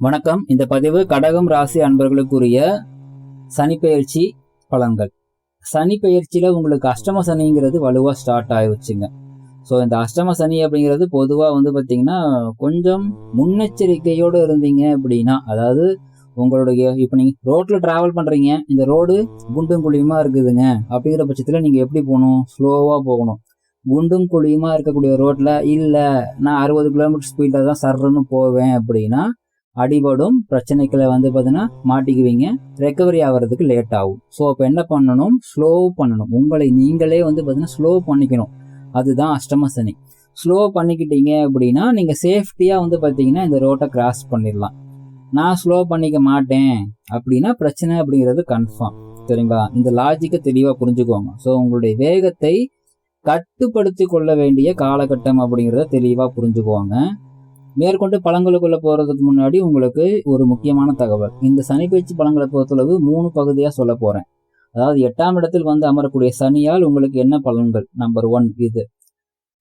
வணக்கம். இந்த பதிவு கடகம் ராசி அன்பர்களுக்குரிய சனிப்பெயர்ச்சி பலன்கள். சனி பெயர்ச்சியில உங்களுக்கு அஷ்டம சனிங்கிறது வலுவா ஸ்டார்ட் ஆயிடுச்சுங்க ஸோ இந்த அஷ்டம சனி அப்படிங்கிறது பொதுவாக வந்து பார்த்தீங்கன்னா கொஞ்சம் முன்னெச்சரிக்கையோடு இருந்தீங்க அப்படின்னா அதாவது உங்களுடைய இப்போ நீங்கள் ரோட்டில் ட்ராவல் பண்ணுறீங்க இந்த ரோடு குண்டும் குழியுமா இருக்குதுங்க அப்படிங்கிற பட்சத்தில் நீங்கள் எப்படி போகணும்? ஸ்லோவாக போகணும். குண்டும் குழியுமா இருக்கக்கூடிய ரோட்டில் இல்லை நான் அறுபது கிலோமீட்டர் ஸ்பீடில் தான் சர்றன்னு போவேன் அப்படின்னா அடிபடும் பிரச்சனைகளை வந்து பார்த்தீங்கன்னா மாட்டிக்குவீங்க. ரெக்கவரி ஆகிறதுக்கு லேட் ஆகும். ஸோ அப்போ என்ன பண்ணணும்? ஸ்லோ பண்ணணும். உங்களை நீங்களே வந்து பார்த்தீங்கன்னா ஸ்லோ பண்ணிக்கணும். அதுதான் அஷ்டமசனி ஸ்லோ பண்ணிக்கிட்டீங்க அப்படின்னா நீங்கள் சேஃப்டியாக வந்து பார்த்தீங்கன்னா இந்த ரோட்டை கிராஸ் பண்ணிடலாம். நான் ஸ்லோ பண்ணிக்க மாட்டேன் அப்படின்னா பிரச்சனை அப்படிங்கிறது கன்ஃபார்ம் சரிங்களா? இந்த லாஜிக்கை தெளிவாக புரிஞ்சுக்கோங்க. ஸோ உங்களுடைய வேகத்தை கட்டுப்படுத்தி கொள்ள வேண்டிய காலகட்டம் அப்படிங்கிறத தெளிவாக புரிஞ்சுக்குவாங்க மேற்கொண்டு பழங்களுக்குள்ள போறதுக்கு முன்னாடி உங்களுக்கு ஒரு முக்கியமான தகவல். இந்த சனி பயிற்சி பழங்களை பொறுத்தளவு மூணு பகுதியா சொல்ல போறேன். அதாவது எட்டாம் இடத்தில் வந்து அமரக்கூடிய சனியால் உங்களுக்கு என்ன பலன்கள்? நம்பர் ஒன் இது.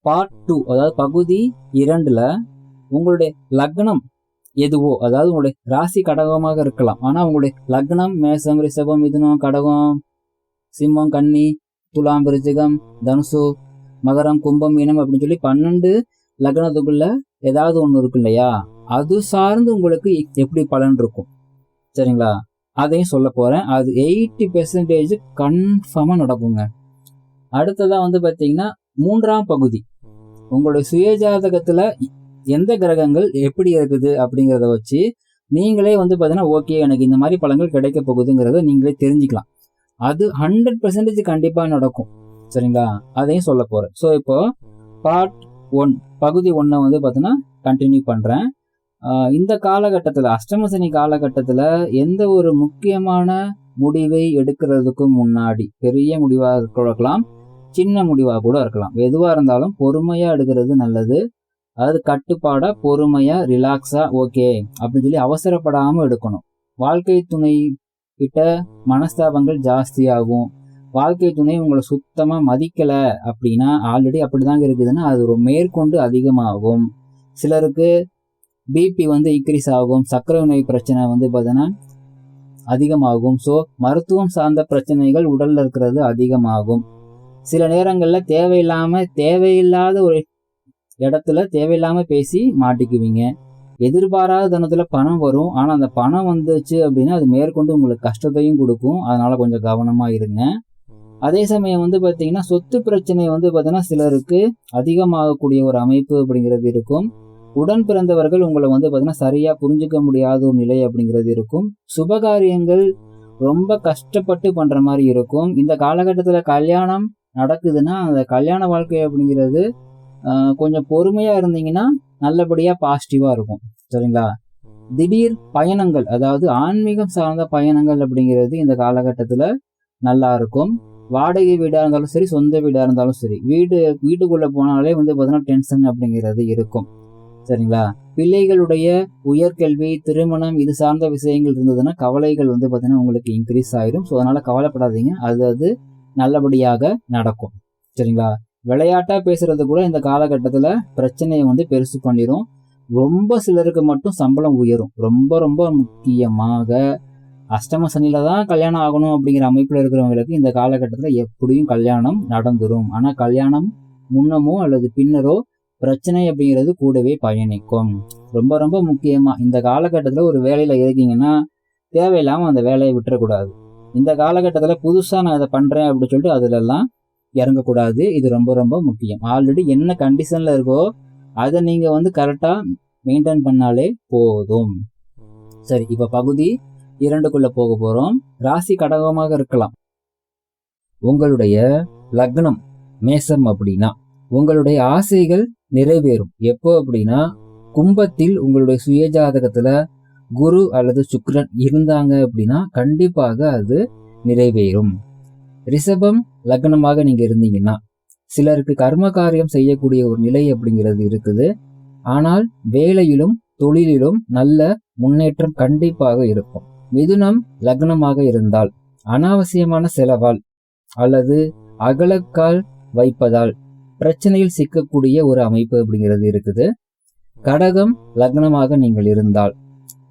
பார்ட் டூ அதாவது பகுதி இரண்டுல உங்களுடைய லக்னம் எதுவோ அதாவது உங்களுடைய ராசி கடகமாக இருக்கலாம். ஆனா உங்களுடைய லக்னம் மேசம் ரிஷபம் மிதுனம் கடகம் சிம்மம் கன்னி துலாம் விருச்சிகம் தனுசு மகரம் கும்பம் இனம் அப்படின்னு சொல்லி பன்னெண்டு லக்னத்துக்குள்ள ஏதாவது ஒன்று இருக்கு இல்லையா? அது சார்ந்து உங்களுக்கு எப்படி பலன் இருக்கும்? சரிங்களா? அதையும் சொல்ல போறேன். அது எயிட்டி பெர்சன்டேஜ் கன்ஃபார்மாக நடக்குங்க. அடுத்ததா வந்து பார்த்தீங்கன்னா மூன்றாம் பகுதி. உங்களுடைய சுயஜாதகத்துல எந்த கிரகங்கள் எப்படி இருக்குது அப்படிங்கிறத வச்சு நீங்களே வந்து பார்த்தீங்கன்னா ஓகே எனக்கு இந்த மாதிரி பழங்கள் கிடைக்க போகுதுங்கிறத நீங்களே தெரிஞ்சுக்கலாம். அது ஹண்ட்ரட் பெர்சன்டேஜ் கண்டிப்பாக நடக்கும். சரிங்களா? அதையும் சொல்ல போகிறேன் ஸோ இப்போ பார்ட் ஒன் பகுதி ஒன்றை வந்து பார்த்தீங்கன்னா கண்டினியூ பண்ணுறேன் இந்த காலகட்டத்தில் அஷ்டமசனி காலகட்டத்தில் எந்த ஒரு முக்கியமான முடிவை எடுக்கிறதுக்கும் முன்னாடி பெரிய முடிவாக இருக்கலாம் சின்ன முடிவாக கூட இருக்கலாம். எதுவாக இருந்தாலும் பொறுமையாக எடுக்கிறது நல்லது. அதாவது கட்டுப்பாடாக பொறுமையாக ரிலாக்ஸாக ஓகே அப்படின்னு சொல்லி அவசரப்படாமல் எடுக்கணும். வாழ்க்கை துணை கிட்ட மனஸ்தாபங்கள் ஜாஸ்தியாகும். வாழ்க்கை துணை உங்களை சுத்தமாக மதிக்கலை அப்படின்னா ஆல்ரெடி அப்படிதாங்க இருக்குதுன்னா அது ஒரு மேற்கொண்டு அதிகமாகும். சிலருக்கு பிபி வந்து இன்க்ரீஸ் ஆகும். சர்க்கரை நோய் பிரச்சனை வந்து பார்த்தீங்கன்னா அதிகமாகும். ஸோ மருத்துவம் சார்ந்த பிரச்சனைகள் உடல்ல இருக்கிறது அதிகமாகும். சில நேரங்களில் தேவையில்லாம தேவையில்லாத ஒரு இடத்துல தேவையில்லாம பேசி மாட்டிக்குவீங்க. எதிர்பாராத தனத்துல பணம் வரும். ஆனால் அந்த பணம் வந்துச்சு அப்படின்னா அது மேற்கொண்டு உங்களுக்கு கஷ்டத்தையும் கொடுக்கும். அதனால கொஞ்சம் கவனமாக இருங்க. அதே சமயம் வந்து பார்த்தீங்கன்னா சொத்து பிரச்சனை வந்து பார்த்தீங்கன்னா சிலருக்கு அதிகமாகக்கூடிய ஒரு அமைப்பு அப்படிங்கிறது இருக்கும். உடன் பிறந்தவர்கள் உங்களை வந்து பார்த்தீங்கன்னா சரியாக புரிஞ்சுக்க முடியாத ஒரு நிலை அப்படிங்கிறது இருக்கும். சுபகாரியங்கள் ரொம்ப கஷ்டப்பட்டு பண்ணுற மாதிரி இருக்கும். இந்த காலகட்டத்தில் கல்யாணம் நடக்குதுன்னா அந்த கல்யாண வாழ்க்கை அப்படிங்கிறது கொஞ்சம் பொறுமையாக இருந்தீங்கன்னா நல்லபடியாக பாசிட்டிவாக இருக்கும். சரிங்களா? திடீர் பயணங்கள் அதாவது ஆன்மீகம் சார்ந்த பயணங்கள் அப்படிங்கிறது இந்த காலகட்டத்தில் நல்லா இருக்கும். வாடகை வீடாக இருந்தாலும் சரி சொந்த வீடாக இருந்தாலும் சரி வீடு வீட்டுக்குள்ளே போனாலே வந்து பார்த்தீங்கன்னா டென்ஷன் அப்படிங்கிறது இருக்கும். சரிங்களா? பிள்ளைகளுடைய உயர்கல்வி திருமணம் இது சார்ந்த விஷயங்கள் இருந்ததுன்னா கவலைகள் வந்து பார்த்தீங்கன்னா உங்களுக்கு இன்க்ரீஸ் ஆயிடும் ஸோ அதனால் கவலைப்படாதீங்க. அது அது நல்லபடியாக நடக்கும். சரிங்களா? விளையாட்டாக பேசுறது கூட இந்த காலகட்டத்தில் பிரச்சனையை வந்து பெருசு பண்ணிடும் ரொம்ப சிலருக்கு மட்டும் சம்பளம் உயரும். ரொம்ப ரொம்ப முக்கியமாக அஷ்டம சனியில தான் கல்யாணம் ஆகணும் அப்படிங்கிற அமைப்பில் இருக்கிறவங்களுக்கு இந்த காலகட்டத்தில் எப்படியும் கல்யாணம் நடந்துரும். ஆனால் கல்யாணம் முன்னமோ அல்லது பின்னரோ பிரச்சனை அப்படிங்கிறது கூடவே பயணிக்கும். ரொம்ப ரொம்ப முக்கியமாக இந்த காலகட்டத்தில் ஒரு வேலையில் இருக்கீங்கன்னா தேவையில்லாமல் அந்த வேலையை விட்டுறக்கூடாது. இந்த காலகட்டத்தில் புதுசாக நான் இதை பண்ணுறேன் அப்படின்னு சொல்லிட்டு அதிலெல்லாம் இறங்கக்கூடாது. இது ரொம்ப ரொம்ப முக்கியம். ஆல்ரெடி என்ன கண்டிஷனில் இருக்கோ அதை நீங்கள் வந்து கரெக்டாக மெயின்டைன் பண்ணாலே போதும். சரி இப்போ பகுதி இரண்டுக்குள்ள போக போகிறோம் ராசி கடகமாக இருக்கலாம். உங்களுடைய லக்னம் மேசம் அப்படின்னா உங்களுடைய ஆசைகள் நிறைவேறும். எப்போ அப்படின்னா கும்பத்தில் உங்களுடைய சுயஜாதகத்துல குரு அல்லது சுக்ரன் இருந்தாங்க அப்படின்னா கண்டிப்பாக அது நிறைவேறும். ரிஷபம் லக்னமாக நீங்க இருந்தீங்கன்னா சிலருக்கு கர்ம காரியம் செய்யக்கூடிய ஒரு நிலை அப்படிங்கிறது இருக்குது. ஆனால் வேலையிலும் தொழிலிலும் நல்ல முன்னேற்றம் கண்டிப்பாக இருக்கும். மிதுனம் லக்னமாக இருந்தால் அனாவசியமான செலவால் அல்லது அகலக்கால் வைப்பதால் பிரச்சனையில் சிக்கக்கூடிய ஒரு அமைப்பு அப்படிங்கிறது இருக்குது. கடகம் லக்னமாக நீங்கள் இருந்தால்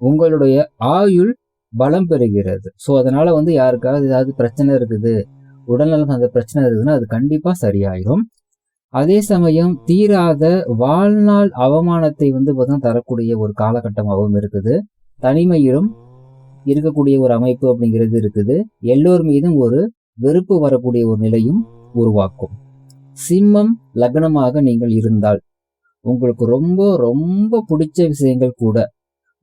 உங்களுடைய ஆயுள் பலம் பெறுகிறது. ஸோ அதனால வந்து யாருக்காவது ஏதாவது பிரச்சனை இருக்குது உடல்நலம் அந்த பிரச்சனை இருக்குதுன்னா அது கண்டிப்பாக சரியாயிரும். அதே சமயம் தீராத வாழ்நாள் அவமானத்தை வந்து பார்த்தீங்கன்னா தரக்கூடிய ஒரு காலகட்டமாகவும் இருக்குது. தனிமையிலும் இருக்கக்கூடிய ஒரு அமைப்பு அப்படிங்கிறது இருக்குது. எல்லோர் மீதும் ஒரு வெறுப்பு வரக்கூடிய ஒரு நிலையும் உருவாக்கும். சிம்மம் லக்னமாக நீங்கள் இருந்தால் உங்களுக்கு ரொம்ப ரொம்ப பிடிச்ச விஷயங்கள் கூட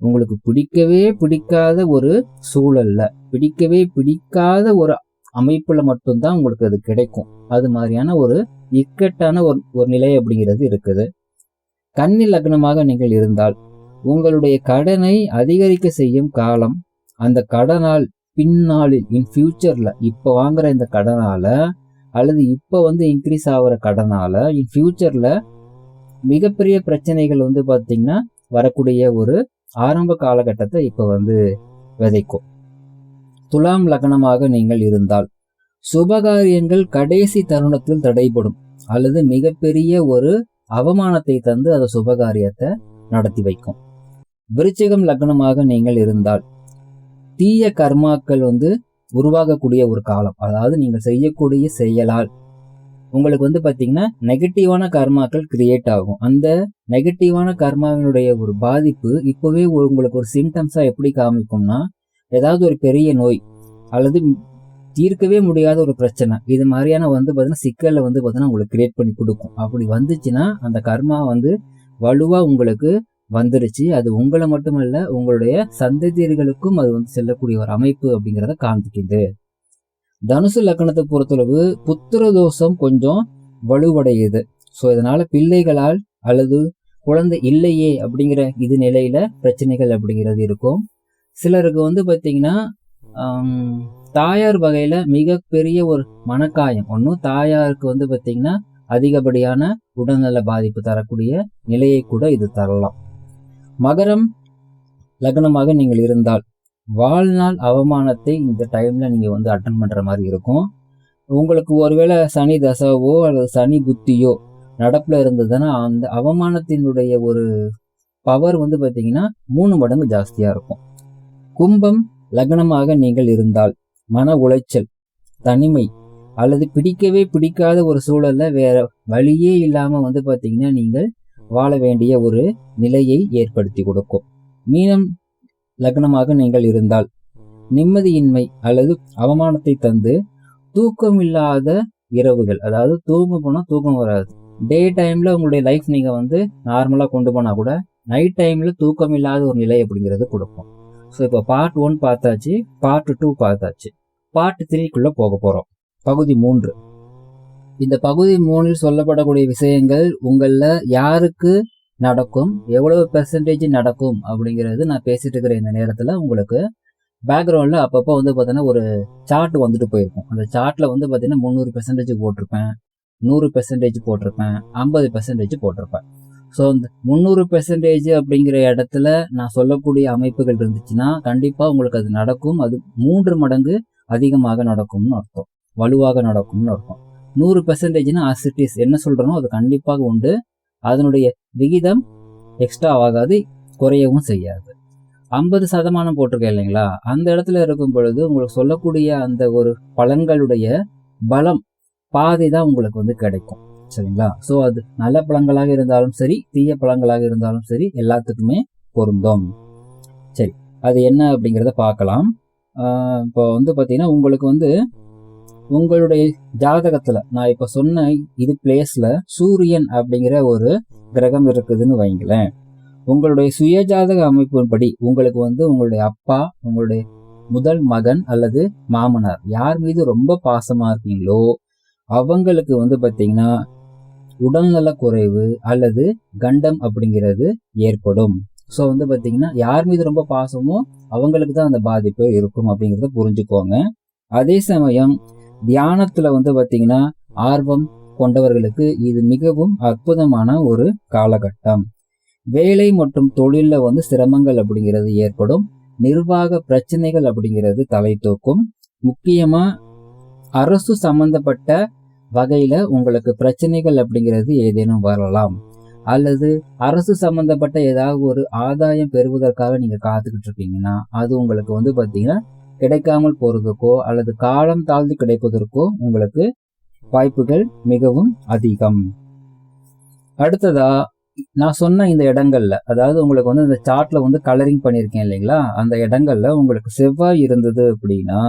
உங்களுக்கு பிடிக்கவே பிடிக்காத ஒரு சூழல்ல பிடிக்கவே பிடிக்காத ஒரு அமைப்புல மட்டும்தான் உங்களுக்கு அது கிடைக்கும். அது மாதிரியான ஒரு இக்கட்டான ஒரு ஒரு நிலை அப்படிங்கிறது இருக்குது. கன்னி லக்னமாக நீங்கள் இருந்தால் உங்களுடைய கடனை அதிகரிக்க செய்யும் காலம் அந்த கடனால் பின்னாளில் இன் ஃபியூச்சரில் இப்போ வாங்குற இந்த கடனால் அல்லது இப்போ வந்து இன்க்ரீஸ் ஆகிற கடனால் இன் ஃபியூச்சரில் மிகப்பெரிய பிரச்சனைகள் வந்து பார்த்திங்கன்னா வரக்கூடிய ஒரு ஆரம்ப காலகட்டத்தை இப்போ வந்து விதைக்கும். துலாம் லக்னமாக நீங்கள் இருந்தால் சுபகாரியங்கள் கடைசி தருணத்தில் தடைபடும் அல்லது மிகப்பெரிய ஒரு அவமானத்தை தந்து அந்த சுபகாரியத்தை நடத்தி வைக்கும். விருச்சிகம் லக்னமாக நீங்கள் இருந்தால் தீய கர்மாக்கள் வந்து உருவாகக்கூடிய ஒரு காலம். அதாவது நீங்கள் செய்யக்கூடிய செயலால். உங்களுக்கு வந்து பார்த்தீங்கன்னா நெகட்டிவான கர்மாக்கள் கிரியேட் ஆகும். அந்த நெகட்டிவான கர்மாவினுடைய ஒரு பாதிப்பு இப்போவே உங்களுக்கு ஒரு சிம்டம்ஸாக எப்படி காமிக்கும்னா ஏதாவது ஒரு பெரிய நோய் அல்லது தீர்க்கவே முடியாத ஒரு பிரச்சனை. இது மாதிரியான வந்து பார்த்தீங்கன்னா சிக்கலை வந்து பார்த்தீங்கன்னா உங்களுக்கு கிரியேட் பண்ணி கொடுக்கும். அப்படி வந்துச்சுன்னா அந்த கர்மா வந்து வலுவாக உங்களுக்கு வந்துருச்சு. அது உங்களை மட்டுமல்ல உங்களுடைய சந்ததியர்களுக்கும் அது வந்து செல்லக்கூடிய ஒரு அமைப்பு அப்படிங்கிறத காண்பிக்குது. தனுசு லக்கணத்தை பொறுத்தளவு புத்திர தோஷம் கொஞ்சம் வலுவடையுது. ஸோ இதனால பிள்ளைகளால் அல்லது குழந்தை இல்லையே அப்படிங்கிற இது நிலையில பிரச்சனைகள் அப்படிங்கிறது இருக்கும். சிலருக்கு வந்து பார்த்தீங்கன்னா தாயார் வகையில மிகப்பெரிய ஒரு மனக்காயம். ஒன்றும் தாயாருக்கு வந்து பார்த்தீங்கன்னா அதிகப்படியான உடல்நல பாதிப்பு தரக்கூடிய நிலையை கூட இது தரலாம். மகரம் லக்னமாக நீங்கள் இருந்தால் வாழ்நாள் அவமானத்தை இந்த டைம்ல நீங்க வந்து அட்டன் பண்ற மாதிரி இருக்கும். உங்களுக்கு ஒருவேளை சனி தசாவோ அல்லது சனி புத்தியோ நடப்புல இருந்ததுன்னா அந்த அவமானத்தினுடைய ஒரு பவர் வந்து பார்த்தீங்கன்னா மூணு மடங்கு ஜாஸ்தியா இருக்கும். கும்பம் லக்னமாக நீங்கள் இருந்தால் மன உளைச்சல் தனிமை அல்லது பிடிக்கவே பிடிக்காத ஒரு சூழல்ல வேற வழியே இல்லாம வந்து பார்த்தீங்கன்னா நீங்கள் வாழ வேண்டிய ஒரு நிலையை ஏற்படுத்தி கொடுக்கும். மீனம் லக்னமாக நீங்கள் இருந்தால் நிம்மதியின்மை அல்லது அவமானத்தை தந்து தூக்கம் இல்லாத இரவுகள் அதாவது தூங்க போனால் தூக்கம் வராது. டே டைம்ல உங்களுடைய லைஃப் நீங்க வந்து நார்மலாக கொண்டு போனா கூட நைட் டைம்ல தூக்கம் இல்லாத ஒரு நிலை அப்படிங்கிறது கொடுக்கும். ஸோ இப்போ பார்ட் ஒன் பார்த்தாச்சு பார்ட் டூ பார்த்தாச்சு. பார்ட் த்ரீக்குள்ளே போக போகிறோம் பகுதி மூன்று. இந்த பகுதி மூணில் சொல்லப்படக்கூடிய விஷயங்கள் உங்களில் யாருக்கு நடக்கும் எவ்வளவு பெர்சன்டேஜ் நடக்கும் அப்படிங்கிறது நான் பேசிட்டு இருக்கிற இந்த நேரத்தில். உங்களுக்கு பேக்ரவுண்டில் அப்பப்போ வந்து பார்த்தீங்கன்னா ஒரு சார்ட் வந்துட்டு போயிருக்கும். அந்த சார்ட்டில் வந்து பார்த்தீங்கன்னா முந்நூறு பெர்சன்டேஜ் போட்டிருப்பேன் நூறு பெர்சன்டேஜ் போட்டிருப்பேன் ஐம்பது பெர்சன்டேஜ் போட்டிருப்பேன். ஸோ இந்த முந்நூறு பெர்சன்டேஜ் அப்படிங்கிற இடத்துல நான் சொல்லக்கூடிய அமைப்புகள் இருந்துச்சுன்னா கண்டிப்பாக உங்களுக்கு அது நடக்கும். அது மூன்று மடங்கு அதிகமாக நடக்கும்னு அர்த்தம். வலுவாக நடக்கும்னு அர்த்தம். நூறு பெர்சன்டேஜ்னா அசிட்டிஸ் என்ன சொல்கிறனோ அது கண்டிப்பாக உண்டு. அதனுடைய விகிதம் எக்ஸ்ட்ரா ஆகாது குறையவும் செய்யாது. ஐம்பது சதமானம் போட்டிருக்கேன் இல்லைங்களா? அந்த இடத்துல இருக்கும் பொழுது உங்களுக்கு சொல்லக்கூடிய அந்த ஒரு பழங்களுடைய பலம் பாதி தான் உங்களுக்கு வந்து கிடைக்கும். சரிங்களா? ஸோ அது நல்ல பழங்களாக இருந்தாலும் சரி தீய பழங்களாக இருந்தாலும் சரி எல்லாத்துக்குமே பொருந்தும். சரி அது என்ன அப்படிங்கிறத பார்க்கலாம். இப்போ வந்து பார்த்தீங்கன்னா உங்களுக்கு வந்து உங்களுடைய ஜாதகத்துல நான் இப்ப சொன்ன இது பிளேஸ்ல சூரியன் அப்படிங்கிற ஒரு கிரகம் இருக்குதுன்னு வைங்களேன். உங்களுடைய சுய ஜாதக அமைப்பின்படி உங்களுக்கு வந்து உங்களுடைய அப்பா உங்களுடைய முதல் மகன் அல்லது மாமனார் யார் மீது ரொம்ப பாசமா இருக்கீங்களோ அவங்களுக்கு வந்து பாத்தீங்கன்னா உடல்நல குறைவு அல்லது கண்டம் அப்படிங்கிறது ஏற்படும். ஸோ வந்து பார்த்தீங்கன்னா யார் மீது ரொம்ப பாசமோ அவங்களுக்கு தான் அந்த பாதிப்பு இருக்கும் அப்படிங்கிறத புரிஞ்சுக்கோங்க. அதே சமயம் தியானத்துல வந்து பார்த்தீங்கன்னா ஆர்வம் கொண்டவர்களுக்கு இது மிகவும் அற்புதமான ஒரு காலகட்டம். வேலை மற்றும் தொழில வந்து சிரமங்கள் அப்படிங்கிறது ஏற்படும். நிர்வாக பிரச்சனைகள் அப்படிங்கிறது தலை தூக்கும். முக்கியமா அரசு சம்பந்தப்பட்ட வகையில உங்களுக்கு பிரச்சனைகள் அப்படிங்கிறது ஏதேனும் வரலாம். அல்லது அரசு சம்பந்தப்பட்ட ஏதாவது ஒரு ஆதாயம் பெறுவதற்காக நீங்க காத்துக்கிட்டு இருக்கீங்கன்னா அது உங்களுக்கு வந்து பாத்தீங்கன்னா கிடைக்காமல் போறதுக்கோ அல்லது காலம் தாழ்ந்து கிடைப்பதற்கோ உங்களுக்கு வாய்ப்புகள் மிகவும் அதிகம். அடுத்ததா நான் சொன்ன இந்த இடங்கள்ல அதாவது உங்களுக்கு வந்து இந்த சார்ட்ல வந்து கலரிங் பண்ணியிருக்கேன் இல்லைங்களா? அந்த இடங்கள்ல உங்களுக்கு செவ்வாய் இருந்தது அப்படின்னா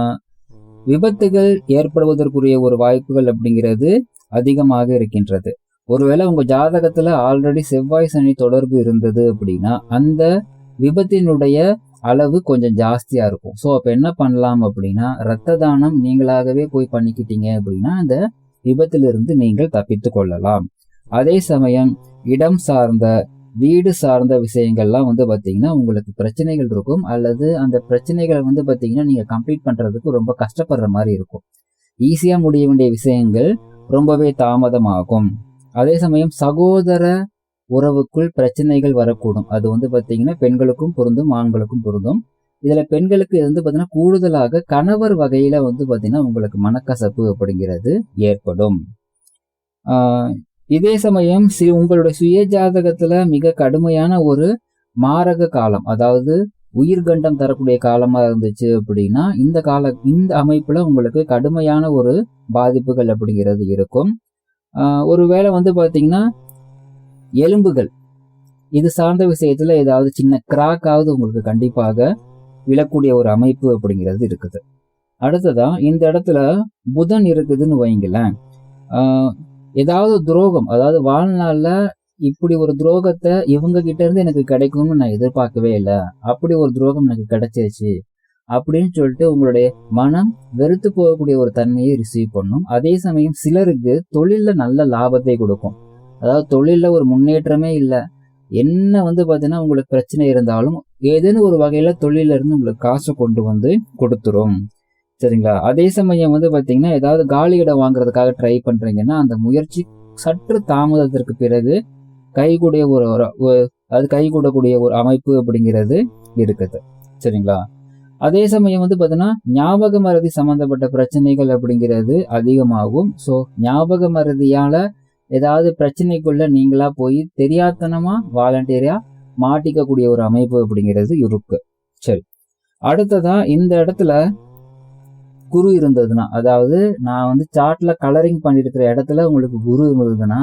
விபத்துகள் ஏற்படுவதற்குரிய ஒரு வாய்ப்புகள் அப்படிங்கிறது அதிகமாக இருக்கின்றது. ஒருவேளை உங்க ஜாதகத்துல ஆல்ரெடி செவ்வாய் சனி தொடர்பு இருந்தது அப்படின்னா அந்த விபத்தினுடைய அளவு கொஞ்சம் ஜாஸ்தியாக இருக்கும். ஸோ அப்போ என்ன பண்ணலாம் அப்படின்னா ரத்த தானம் நீங்களாகவே போய் பண்ணிக்கிட்டீங்க அப்படின்னா அந்த விபத்திலிருந்து நீங்கள் தப்பித்து கொள்ளலாம். அதே சமயம் இடம் சார்ந்த வீடு சார்ந்த விஷயங்கள்லாம் வந்து பார்த்தீங்கன்னா உங்களுக்கு பிரச்சனைகள் இருக்கும். அல்லது அந்த பிரச்சனைகளை வந்து பார்த்தீங்கன்னா நீங்கள் கம்ப்ளீட் பண்ணுறதுக்கு ரொம்ப கஷ்டப்படுற மாதிரி இருக்கும். ஈஸியாக முடிய வேண்டிய விஷயங்கள் ரொம்பவே தாமதமாகும். அதே சமயம் சகோதர உறவுக்குள் பிரச்சனைகள் வரக்கூடும். அது வந்து பார்த்தீங்கன்னா பெண்களுக்கும் பொருந்தும் ஆண்களுக்கும் பொருந்தும். இதில் பெண்களுக்கு இது வந்து பார்த்தீங்கன்னா கூடுதலாக கணவர் வகையில் வந்து பார்த்தீங்கன்னா உங்களுக்கு மனக்கசப்பு அப்படிங்கிறது ஏற்படும். ஆஹ் இதே சமயம் சி உங்களுடைய சுய ஜாதகத்தில் மிக கடுமையான ஒரு மாரக காலம் அதாவது உயிர்கண்டம் தரக்கூடிய காலமா இருந்துச்சு அப்படின்னா இந்த கால இந்த அமைப்புல உங்களுக்கு கடுமையான ஒரு பாதிப்புகள் அப்படிங்கிறது இருக்கும். ஆஹ் ஒருவேளை வந்து பார்த்தீங்கன்னா எலும்புகள். இது சார்ந்த விஷயத்துல ஏதாவது சின்ன கிராக்காவது உங்களுக்கு கண்டிப்பாக விழக்கூடிய ஒரு அமைப்பு அப்படிங்கிறது இருக்குது. அடுத்ததா இந்த இடத்துல புதன் இருக்குதுன்னு வைங்களேன் ஏதாவது துரோகம் அதாவது வாழ்நாள்ல இப்படி ஒரு துரோகத்தை இவங்க கிட்ட இருந்து எனக்கு கிடைக்கும்னு நான் எதிர்பார்க்கவே இல்லை. அப்படி ஒரு துரோகம் எனக்கு கிடைச்சிருச்சு அப்படின்னு சொல்லிட்டு உங்களுடைய மனம் வெறுத்து போகக்கூடிய ஒரு தன்மையை ரிசீவ் பண்ணும். அதே சமயம் சிலருக்கு தொழிலில் நல்ல லாபத்தை கொடுக்கும். அதாவது தொழிலில் ஒரு முன்னேற்றமே இல்லை. என்ன வந்து பார்த்தீங்கன்னா உங்களுக்கு பிரச்சனை இருந்தாலும் ஏதேனும் ஒரு வகையில் தொழிலிருந்து உங்களுக்கு காசை கொண்டு வந்து கொடுத்துரும். சரிங்களா? அதே சமயம் வந்து பார்த்தீங்கன்னா ஏதாவது காலி இடம் வாங்குறதுக்காக ட்ரை பண்ணுறீங்கன்னா அந்த முயற்சி சற்று தாமதத்திற்கு பிறகு கைகூடிய ஒரு அது கைகூடக்கூடிய ஒரு அமைப்பு அப்படிங்கிறது இருக்குது. சரிங்களா? அதே சமயம் வந்து பார்த்தீங்கன்னா ஞாபக மறதி சம்மந்தப்பட்ட பிரச்சனைகள் அப்படிங்கிறது அதிகமாகும். ஸோ ஞாபக மருதியால் ஏதாவது பிரச்சனைக்குள்ள நீங்களா போய் தெரியாதனமா வாலண்டியரா மாட்டிக்கக்கூடிய ஒரு அமைப்பு அப்படிங்கிறது இருக்கு. சரி. அடுத்ததா இந்த இடத்துல குரு இருந்ததுன்னா அதாவது நான் வந்து சார்ட்ல கலரிங் பண்ணிருக்கிற இடத்துல உங்களுக்கு குரு இருந்ததுன்னா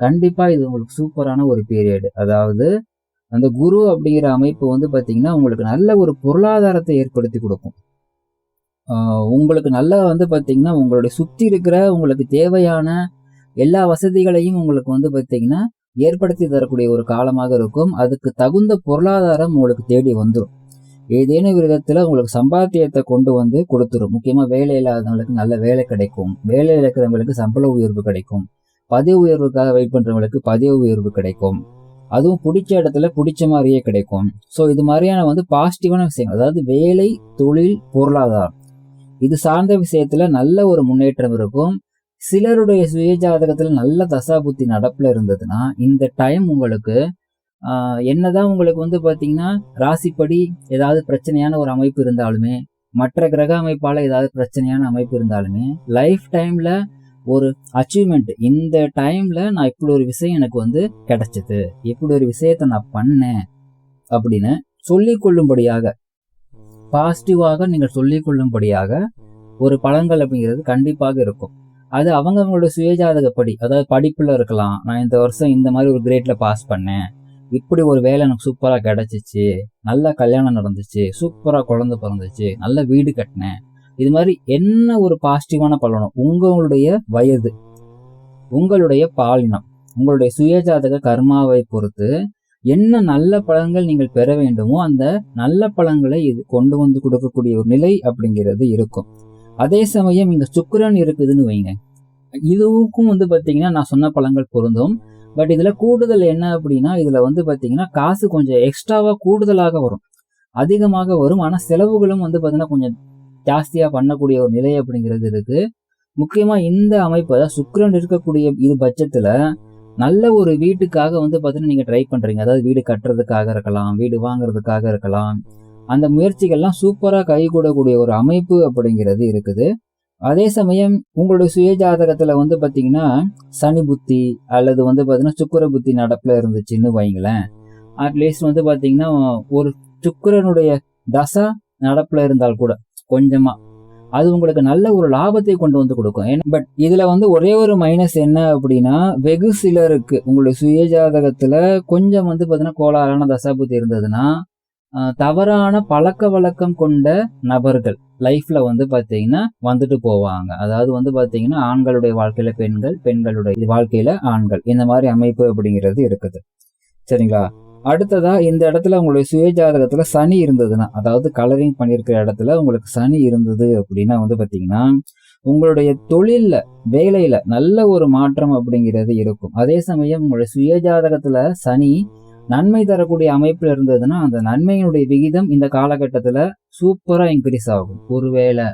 கண்டிப்பா இது உங்களுக்கு சூப்பரான ஒரு பீரியடு அதாவது அந்த குரு அப்படிங்கிற அமைப்பு வந்து பாத்தீங்கன்னா உங்களுக்கு நல்ல ஒரு பொருளாதாரத்தை ஏற்படுத்தி கொடுக்கும். உங்களுக்கு நல்லா வந்து பாத்தீங்கன்னா உங்களுடைய சுத்தி இருக்கிற உங்களுக்கு தேவையான எல்லா வசதிகளையும் உங்களுக்கு வந்து பார்த்தீங்கன்னா ஏற்படுத்தி தரக்கூடிய ஒரு காலமாக இருக்கும். அதுக்கு தகுந்த பொருளாதாரம் உங்களுக்கு தேடி வந்துடும் ஏதேனும் விதத்தில் உங்களுக்கு சம்பாத்தியத்தை கொண்டு வந்து கொடுத்துரும். முக்கியமாக வேலை இல்லாதவங்களுக்கு நல்ல வேலை கிடைக்கும். வேலை இருக்கிறவங்களுக்கு சம்பள உயர்வு கிடைக்கும். பதவி உயர்வுக்காக வெயிட் பண்ணுறவங்களுக்கு பதவி உயர்வு கிடைக்கும். அதுவும் பிடிச்ச இடத்துல பிடிச்ச மாதிரியே கிடைக்கும். ஸோ இது மாதிரியான வந்து பாசிட்டிவான விஷயங்கள். அதாவது வேலை தொழில் பொருளாதாரம். இது சார்ந்த விஷயத்தில் நல்ல ஒரு முன்னேற்றம் இருக்கும். சிலருடைய சுய ஜாதகத்தில் நல்ல தசாபுத்தி நடப்பில் இருந்ததுன்னா இந்த டைம் உங்களுக்கு என்னதான் உங்களுக்கு வந்து பார்த்தீங்கன்னா ராசிப்படி ஏதாவது பிரச்சனையான ஒரு அமைப்பு இருந்தாலுமே மற்ற கிரக அமைப்பால் ஏதாவது பிரச்சனையான அமைப்பு இருந்தாலுமே லைஃப் டைமில் ஒரு அச்சீவ்மெண்ட் இந்த டைமில் நான் இப்படி ஒரு விஷயம் எனக்கு வந்து கிடைச்சது இப்படி ஒரு விஷயத்தை நான் பண்ணேன் அப்படின்னு சொல்லிக் கொள்ளும்படியாக பாசிட்டிவாக நீங்கள் சொல்லிக் கொள்ளும்படியாக ஒரு பழங்கள் அப்படிங்கிறது கண்டிப்பாக இருக்கும். அது அவங்கவங்களோட சுயஜாதகப்படி அதாவது படிப்புல இருக்கலாம். நான் இந்த வருஷம் இந்த மாதிரி ஒரு கிரேட்ல பாஸ் பண்ணேன். இப்படி ஒரு வேலை எனக்கு சூப்பரா கிடைச்சிச்சு. நல்ல கல்யாணம் நடந்துச்சு. சூப்பரா குழந்தை பிறந்துச்சு. நல்ல வீடு கட்டினேன். இது மாதிரி என்ன ஒரு பாசிட்டிவான பலனும்? உங்களுடைய வயது உங்களுடைய பாலினம் உங்களுடைய சுயஜாதக கர்மாவை பொறுத்து என்ன நல்ல பழங்கள் நீங்கள் பெற வேண்டுமோ அந்த நல்ல பழங்களை இது கொண்டு வந்து கொடுக்கக்கூடிய ஒரு நிலை அப்படிங்கிறது இருக்கும். அதே சமயம் இங்க சுக்கரன் இருக்குதுன்னு வைங்க. இதுவுக்கும் வந்து பாத்தீங்கன்னா நான் சொன்ன பழங்கள் பொருந்தும். பட் இதுல கூடுதல் என்ன அப்படின்னா இதுல வந்து பாத்தீங்கன்னா காசு கொஞ்சம் எக்ஸ்ட்ராவா கூடுதலாக வரும். அதிகமாக வரும். ஆனா செலவுகளும் வந்து பாத்தீங்கன்னா கொஞ்சம் ஜாஸ்தியா பண்ணக்கூடிய ஒரு நிலை அப்படிங்கிறது இருக்கு. முக்கியமா இந்த அமைப்பு அதாவது சுக்கரன் இருக்கக்கூடிய இது பட்சத்துல நல்ல ஒரு வீட்டுக்காக வந்து பாத்தீங்கன்னா நீங்க ட்ரை பண்றீங்க. அதாவது வீடு கட்டுறதுக்காக இருக்கலாம் வீடு வாங்குறதுக்காக இருக்கலாம். அந்த முயற்சிகள்லாம் சூப்பராக கைகூடக்கூடிய ஒரு அமைப்பு அப்படிங்கிறது இருக்குது. அதே சமயம் உங்களுடைய சுய ஜாதகத்தில் வந்து பார்த்தீங்கன்னா சனி புத்தி அல்லது வந்து பார்த்தீங்கன்னா சுக்கிர புத்தி நடப்பில் இருந்துச்சுன்னு வைங்களேன். அட்லீஸ்ட் வந்து பார்த்தீங்கன்னா ஒரு சுக்கரனுடைய தசா நடப்பில் இருந்தால் கூட கொஞ்சமாக அது உங்களுக்கு நல்ல ஒரு லாபத்தை கொண்டு வந்து கொடுக்கும். பட் இதுல வந்து ஒரே ஒரு மைனஸ் என்ன அப்படின்னா வெகு சிலருக்கு உங்களுடைய சுய ஜாதகத்துல கொஞ்சம் வந்து பார்த்தீங்கன்னா கோளாறான தசாபுத்தி இருந்ததுன்னா தவறான பழக்க வழக்கம் கொண்ட நபர்கள் லைஃப்ல வந்து பாத்தீங்கன்னா வந்துட்டு போவாங்க. அதாவது வந்து பாத்தீங்கன்னா ஆண்களுடைய வாழ்க்கையில பெண்கள் பெண்களுடைய வாழ்க்கையில ஆண்கள். இந்த மாதிரி அமைப்பு அப்படிங்கிறது இருக்குது. சரிங்களா? அடுத்ததா இந்த இடத்துல உங்களுடைய சுயஜாதகத்துல சனி இருந்ததுன்னா அதாவது கலரிங் பண்ணியிருக்கிற இடத்துல உங்களுக்கு சனி இருந்தது அப்படின்னா வந்து பாத்தீங்கன்னா உங்களுடைய தொழில்ல வேலையில நல்ல ஒரு மாற்றம் அப்படிங்கிறது இருக்கும். அதே சமயம் உங்களுடைய சுயஜாதகத்துல சனி நன்மை தரக்கூடிய அமைப்புல இருந்ததுன்னா அந்த நன்மையினுடைய விகிதம் இந்த காலகட்டத்துல சூப்பரா இன்க்ரீஸ் ஆகும். ஒருவேளை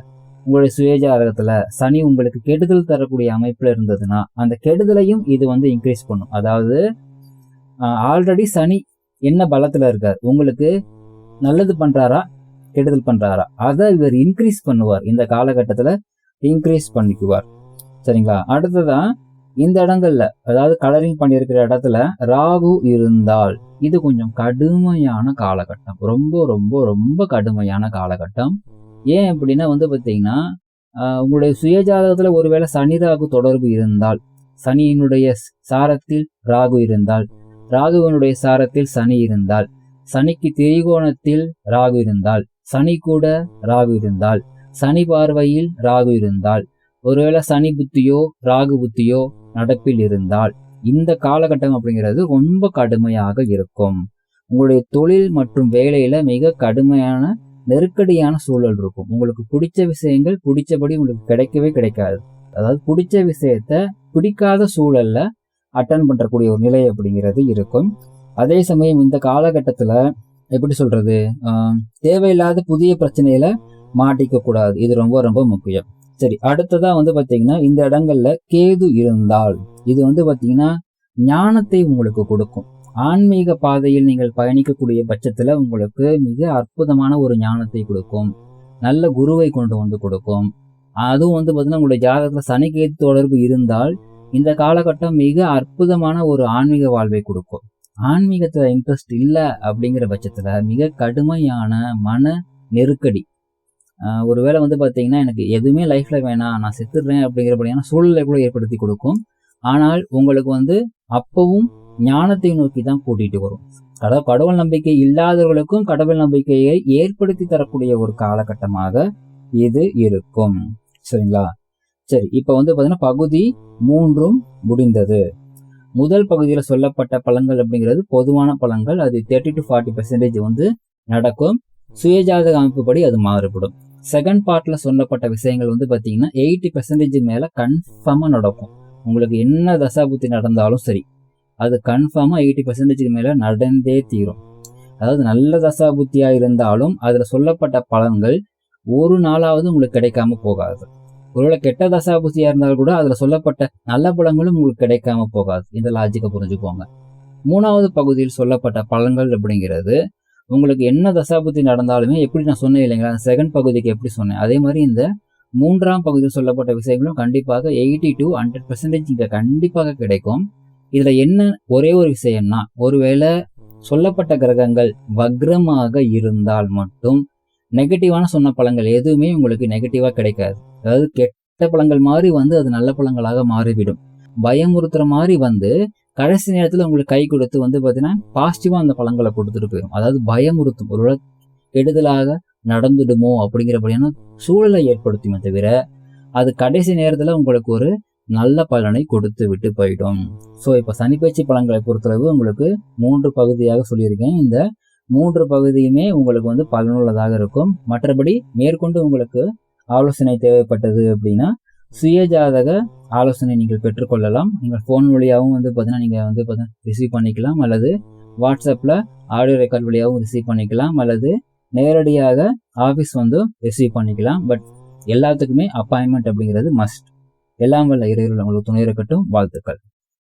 உங்களுடைய சுயஜாரகத்துல சனி உங்களுக்கு கெடுதல் தரக்கூடிய அமைப்புல இருந்ததுன்னா அந்த கெடுதலையும் இது வந்து இன்க்ரீஸ் பண்ணும். அதாவது ஆல்ரெடி சனி என்ன பலத்துல இருக்கார்? உங்களுக்கு நல்லது பண்றாரா? கெடுதல் பண்றாரா? அதை இவர் இன்க்ரீஸ் பண்ணுவார். இந்த காலகட்டத்துல இன்க்ரீஸ் பண்ணிக்குவார். சரிங்களா? அடுத்ததான் இந்த இடங்கள்ல அதாவது கலரிங் பண்ணியிருக்கிற இடத்துல ராகு இருந்தால் இது கொஞ்சம் கடுமையான காலகட்டம். ரொம்ப ரொம்ப ரொம்ப கடுமையான காலகட்டம். ஏன் அப்படின்னா வந்து பார்த்தீங்கன்னா உங்களுடைய சுயஜாதகத்துல ஒருவேளை சனி ராகு தொடர்பு இருந்தால் சனியினுடைய சாரத்தில் ராகு இருந்தால் ராகுவனுடைய சாரத்தில் சனி இருந்தால் சனிக்கு திரிகோணத்தில் ராகு இருந்தால் சனி கூட ராகு இருந்தால் சனி பார்வையில் ராகு இருந்தால் ஒருவேளை சனி புத்தியோ ராகு புத்தியோ நடப்பில் இருந்தால் இந்த காலகட்டம் அப்படிங்கிறது ரொம்ப கடுமையாக இருக்கும். உங்களுடைய தொழில் மற்றும் வேலையில மிக கடுமையான நெருக்கடியான சூழல் இருக்கும். உங்களுக்கு பிடிச்ச விஷயங்கள் பிடிச்சபடி உங்களுக்கு கிடைக்கவே கிடைக்காது. அதாவது பிடிச்ச விஷயத்த பிடிக்காத சூழல்ல அட்டன் பண்ணக்கூடிய ஒரு நிலை அப்படிங்கிறது இருக்கும். அதே சமயம் இந்த காலகட்டத்துல எப்படி சொல்றது? தேவையில்லாத புதிய பிரச்சனையில மாட்டிக்க கூடாது இது ரொம்ப ரொம்ப முக்கியம். சரி அடுத்ததா வந்து பாத்தீங்கன்னா இந்த இடங்கள்ல கேது இருந்தால். இது வந்து பாத்தீங்கன்னா ஞானத்தை உங்களுக்கு கொடுக்கும். ஆன்மீக பாதையில் நீங்கள் பயணிக்கக்கூடிய பட்சத்துல உங்களுக்கு மிக அற்புதமான ஒரு ஞானத்தை கொடுக்கும். நல்ல குருவை கொண்டு வந்து கொடுக்கும். அதுவும் வந்து பாத்தீங்கன்னா உங்களுடைய ஜாதகத்துல சனி கேது தொடர்பு இருந்தால் இந்த காலகட்டம் மிக அற்புதமான ஒரு ஆன்மீக வாழ்வை கொடுக்கும். ஆன்மீகத்துல இன்ட்ரெஸ்ட் இல்லை அப்படிங்கிற பட்சத்துல மிக கடுமையான மன நெருக்கடி. ஒரு ஒருவேளை வந்து பார்த்தீங்கன்னா எனக்கு எதுவுமே லைஃப்ல வேணாம் நான் செத்துடுறேன் அப்படிங்கிறபடியான சூழ்நிலை கூட ஏற்படுத்தி கொடுக்கும். ஆனால் உங்களுக்கு வந்து அப்பவும் ஞானத்தை நோக்கி தான் கூட்டிட்டு வரும். அதாவது கடவுள் நம்பிக்கை இல்லாதவர்களுக்கும் கடவுள் நம்பிக்கையை ஏற்படுத்தி தரக்கூடிய ஒரு காலகட்டமாக இது இருக்கும். சரிங்களா? சரி இப்போ வந்து பாத்தீங்கன்னா பகுதி மூன்றும் முடிந்தது. முதல் பகுதியில் சொல்லப்பட்ட பழங்கள் அப்படிங்கிறது பொதுவான பழங்கள் அது தேர்ட்டி டு ஃபார்ட்டி பெர்சன்டேஜ் வந்து நடக்கும். சுயஜாதக அமைப்புப்படி அது மாறுபடும். செகண்ட் பார்ட்ல சொல்லப்பட்ட விஷயங்கள் வந்து பார்த்தீங்கன்னா எயிட்டி பெர்சன்டேஜ் மேல கன்ஃபார்மாக நடக்கும். உங்களுக்கு என்ன தசாபுத்தி நடந்தாலும் சரி அது கன்ஃபார்மாக எயிட்டி பெர்சன்டேஜ் மேலே நடந்தே தீரும். அதாவது நல்ல தசாபுத்தியாக இருந்தாலும் அதில் சொல்லப்பட்ட பலன்கள் ஒரு நாளாவது உங்களுக்கு கிடைக்காம போகாது. ஒருவேளை கெட்ட தசாபுத்தியாக இருந்தாலும் கூட அதில் சொல்லப்பட்ட நல்ல பலங்களும் உங்களுக்கு கிடைக்காம போகாது. இந்த லாஜிக்கை புரிஞ்சுக்கோங்க. மூணாவது பகுதியில் சொல்லப்பட்ட பலன்கள் அப்படிங்கிறது உங்களுக்கு என்ன தசாபுத்தி நடந்தாலுமே எப்படி நான் சொன்னேன் இல்லைங்களா? அந்த செகண்ட் பகுதிக்கு எப்படி சொன்னேன்? அதே மாதிரி இந்த மூன்றாம் பகுதியில் சொல்லப்பட்ட விஷயங்களும் கண்டிப்பாக எயிட்டி டு ஹண்ட்ரட் பெர்சன்டேஜ் இங்கே கண்டிப்பாக கிடைக்கும். இதில் என்ன ஒரே ஒரு விஷயம்னா ஒருவேளை சொல்லப்பட்ட கிரகங்கள் வக்ரமாக இருந்தால் மட்டும் நெகட்டிவான சொன்ன பழங்கள் எதுவுமே உங்களுக்கு நெகட்டிவாக கிடைக்காது. அதாவது கெட்ட பழங்கள் மாதிரி வந்து அது நல்ல பழங்களாக மாறிவிடும். பயமுறுத்துற மாதிரி வந்து கடைசி நேரத்தில் உங்களுக்கு கை கொடுத்து வந்து பார்த்தீங்கன்னா பாசிட்டிவாக அந்த பழங்களை கொடுத்துட்டு போயிடும் அதாவது பயமுறுத்தும். ஒரு கெடுதலாக நடந்துடுமோ அப்படிங்கிறபடியான சூழலை ஏற்படுத்துமே தவிர அது கடைசி நேரத்தில் உங்களுக்கு ஒரு நல்ல பலனை கொடுத்து விட்டு போயிடும். ஸோ இப்போ சனிப்பயிற்சி பழங்களை பொறுத்தளவு உங்களுக்கு மூன்று பகுதியாக சொல்லியிருக்கேன். இந்த மூன்று பகுதியுமே உங்களுக்கு வந்து பலனுள்ளதாக இருக்கும். மற்றபடி மேற்கொண்டு உங்களுக்கு ஆலோசனை தேவைப்பட்டது அப்படின்னா சுயஜாதக ஆலோசனை நீங்கள் பெற்றுக்கொள்ளலாம். நீங்கள் ஃபோன் வழியாகவும் வந்து பார்த்தீங்கன்னா நீங்கள் வந்து பார்த்தீங்கன்னா ரிசீவ் பண்ணிக்கலாம். அல்லது வாட்ஸ்அப்பில் ஆடியோ ரெக்கார்ட் வழியாகவும் ரிசீவ் பண்ணிக்கலாம். அல்லது நேரடியாக ஆஃபீஸ் வந்து ரிசீவ் பண்ணிக்கலாம். பட் எல்லாத்துக்குமே அப்பாயின்மெண்ட் அப்படிங்கிறது மஸ்ட் எல்லாம் வல்ல இறைவர்கள் உங்களுக்கு துணை இருக்கட்டும். வாழ்த்துக்கள்.